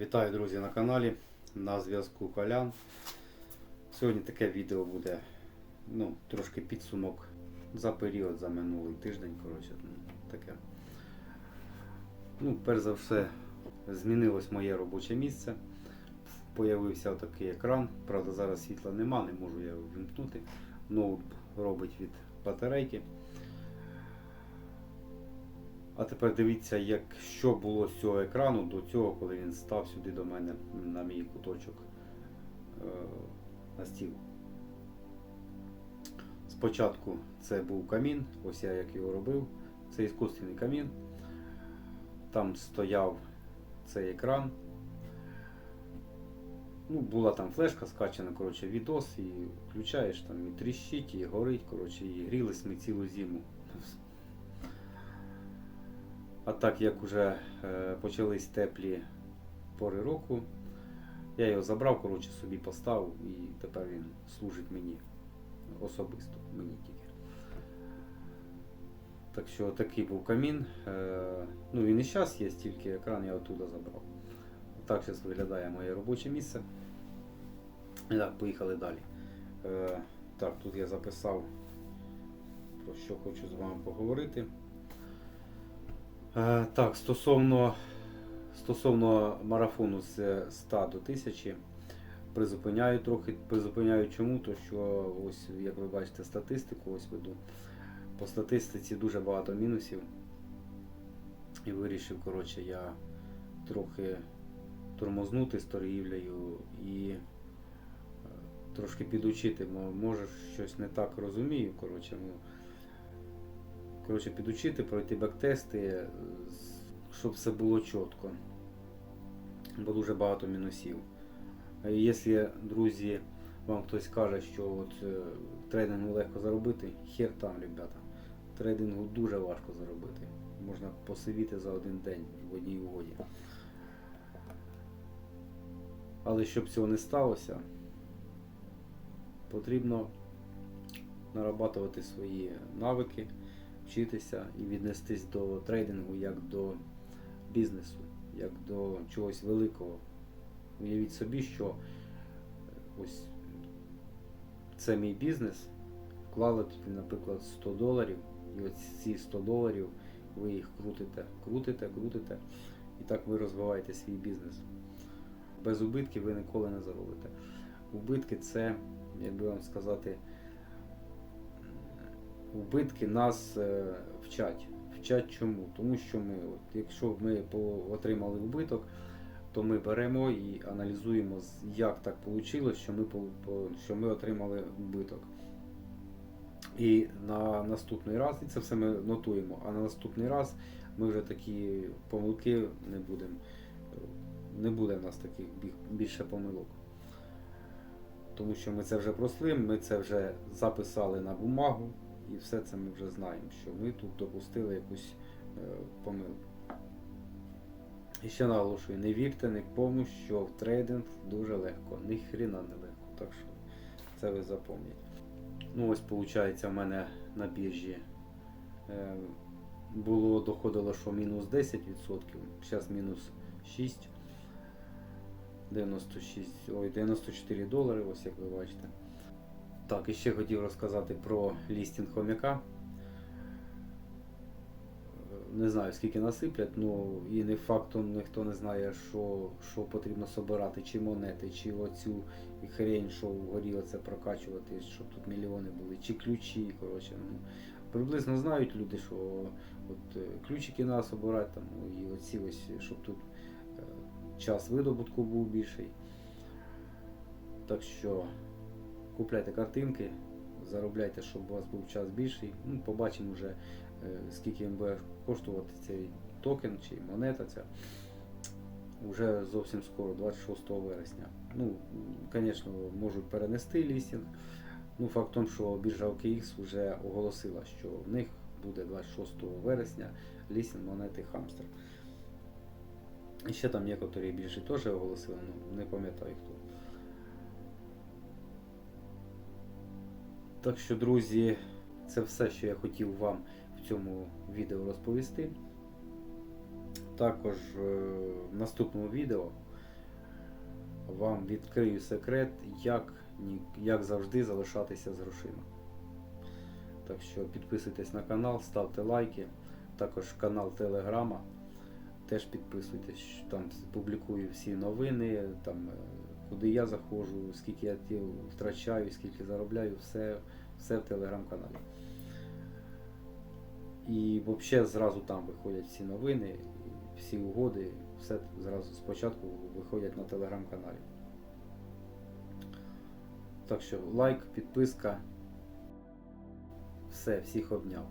Вітаю, друзі, на каналі. На зв'язку Колян. Сьогодні таке відео буде ну, трошки підсумок за період, за минулий тиждень. Коротше, ну, таке. Ну, перш за все, змінилось моє робоче місце. Появився такий екран. Правда, зараз світла нема, не можу я його вімкнути. Ноут робить від батарейки. А тепер дивіться, як що було з цього екрану до цього, коли він став сюди до мене на мій куточок е, на стіл. Спочатку це був камін, ось я як його робив. Це іскусственний камін. Там стояв цей екран. Ну, була там флешка скачана, коротше, відос, і включаєш там і тріщить, і горить, коротше, і грілись ми цілу зиму. А так як вже е, почались теплі пори року, я його забрав, коротше, собі поставив і тепер він служить мені особисто, мені тільки. Так що такий був камін. Е, ну він і зараз є, тільки екран я оттуда забрав. Так зараз виглядає моє робоче місце. І так, поїхали далі. Е, так, тут я записав про що хочу з вами поговорити. Е, Так, стосовно, стосовно марафону з 100 до 1000, призупиняю трохи, призупиняю чому, то що ось, як ви бачите, статистику ось веду. По статистиці дуже багато мінусів. І вирішив, коротше, я трохи тормознути з торгівлею і е, трошки підучити, мо- може щось не так розумію. Коротше, ну, коротше, підучити, пройти бек-тести, е, щоб все було чітко. Бо дуже багато мінусів. Якщо, друзі, вам хтось каже, що от е, трейдингу легко заробити, хер там, ребята. Трейдингу дуже важко заробити. Можна посивіти за один день в одній угоді. Але щоб цього не сталося, потрібно нарабатувати свої навики, вчитися і віднестись до трейдингу як до бізнесу, як до чогось великого. Уявіть собі, що ось це мій бізнес, вклали туди, наприклад, 100 доларів, і ось ці 100 доларів ви їх крутите, крутите, крутите, і так ви розвиваєте свій бізнес. Без убитків ви ніколи не заробите. Убитки це, як би вам сказати, Убитки нас е, вчать. Вчать чому? Тому що ми, от, якщо ми отримали убиток, то ми беремо і аналізуємо, як так вийшло, що ми, що ми отримали убиток. І на наступний раз, і це все ми нотуємо, а на наступний раз ми вже такі помилки не будемо. Не буде в нас таких більше помилок. Тому що ми це вже просли, ми це вже записали на бумагу, і все це ми вже знаємо, що ми тут допустили якусь е, помилку. І ще наголошую, не вірте нікому, що в трейдинг дуже легко, ні хріна не легко. Так що це ви запам'ятайте. Ну ось виходить, в мене на біржі е, було доходило, що мінус 10%, зараз мінус 6. 96, ой, 94 долари, ось як ви бачите. Так, і ще хотів розказати про лістінг хомяка. Не знаю скільки насиплять, ну і не фактом ніхто не знає, що, що потрібно собирати, чи монети, чи оцю хрень, що вгорі оце прокачувати, щоб тут мільйони були, чи ключі. коротше. Ну, приблизно знають люди, що от, е, ключики треба собирати, там, ну, і оці ось, щоб тут е, час видобутку був більший. Так що купляйте картинки, заробляйте, щоб у вас був час більший. Ну, побачимо вже, е, скільки він буде коштувати цей токен чи монета ця. Уже зовсім скоро, 26 вересня. Ну, звісно, можуть перенести лістинг. Ну, факт тому, що біржа OKX вже оголосила, що в них буде 26 вересня лістинг монети Хамстер. І ще там некоторі біржі теж оголосили, ну не пам'ятаю хто. Так що, друзі, це все, що я хотів вам в цьому відео розповісти. Також е, в наступному відео вам відкрию секрет, як, як завжди залишатися з грошима. Так що підписуйтесь на канал, ставте лайки, також канал Телеграма. Теж підписуйтесь, там публікую всі новини, там, е, куди я заходжу, скільки я втрачаю, скільки заробляю, все, все в телеграм-каналі. І взагалі зразу там виходять всі новини, всі угоди, все зразу спочатку виходять на телеграм-каналі. Так що лайк, підписка. Все, всіх обняв.